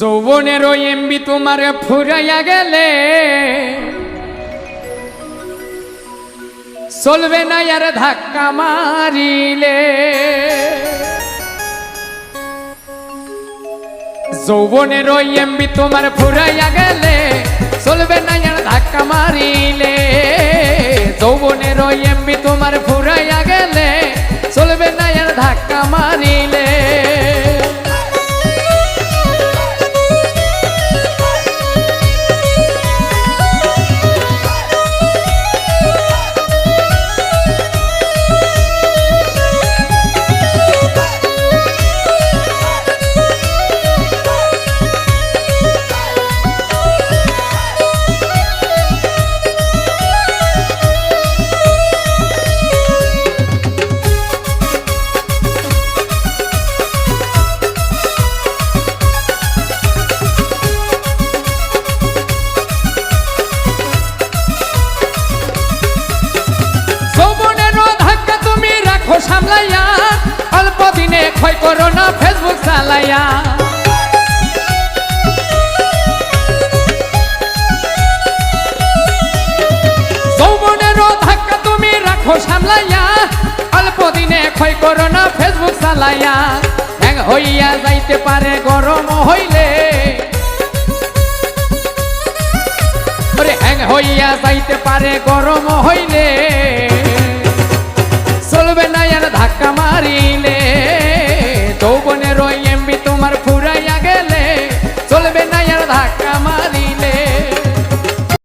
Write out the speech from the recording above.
যৌবনের ওই এমবি তোমার ফুরাইয়া গেলে। চলবে না আর ধাক্কা মারিলে। যৌবনের ওই এমবি তোমার ফুরাইয়া গেলে, চলবে না আর ধাক্কা মারিলে। যৌবনের ওই এমবি তোমার ফুরাইয়া গেলে, চলবে না আর ধাক্কা মারিলে। সামলাইয়া, অল্প দিনে করো না ফেসবুক চালাইয়া। হ্যাং হইয়া যাইতে পারে, গরম হইলে। হ্যাং হইয়া যাইতে পারে, গরম হইলে। চলবে না আর ধাক্কা মারিলে। যৌবনের এমবি তোমার ফুরাইয়া গেলে। চলবে না আর ধাক্কা মারিলে।